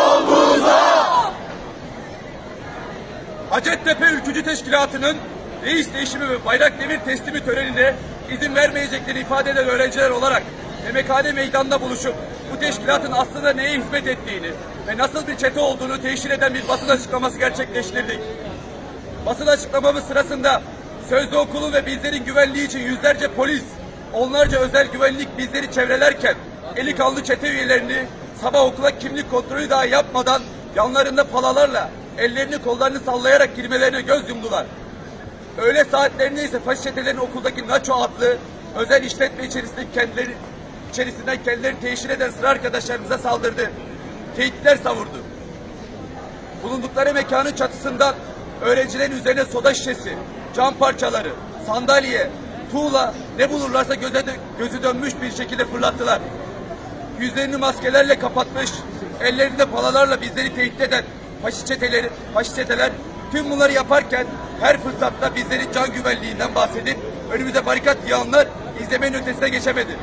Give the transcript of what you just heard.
omuza. Hacettepe Ülkücü Teşkilatı'nın reis değişimi ve bayrak demir teslimi törenine izin vermeyeceklerini ifade eden öğrenciler olarak Yemekhane Meydanı'nda buluşup bu teşkilatın aslında neye hizmet ettiğini ve nasıl bir çete olduğunu teşhir eden bir basın açıklaması gerçekleştirdik. Basın açıklamamız sırasında sözde okulun ve bizlerin güvenliği için yüzlerce polis, onlarca özel güvenlik bizleri çevrelerken eli kanlı çete üyelerini sabah okula kimlik kontrolü daha yapmadan yanlarında palalarla ellerini kollarını sallayarak girmelerine göz yumdular. Öğle saatlerinde ise faşist çetelerin okuldaki Naço adlı özel işletme içerisinde kendileri içerisinden kendilerini teşhir eden sıra arkadaşlarımıza saldırdı. Tehditler savurdu. Bulundukları mekanın çatısından öğrencilerin üzerine soda şişesi, cam parçaları, sandalye, tuğla ne bulurlarsa göze gözü dönmüş bir şekilde fırlattılar. Yüzlerini maskelerle kapatmış, ellerinde palalarla bizleri tehdit eden faşist çeteleri, faşist çeteler tüm bunları yaparken her fırsatta bizlerin can güvenliğinden bahsedip önümüze barikat yığanlar izlemenin ötesine geçemedi.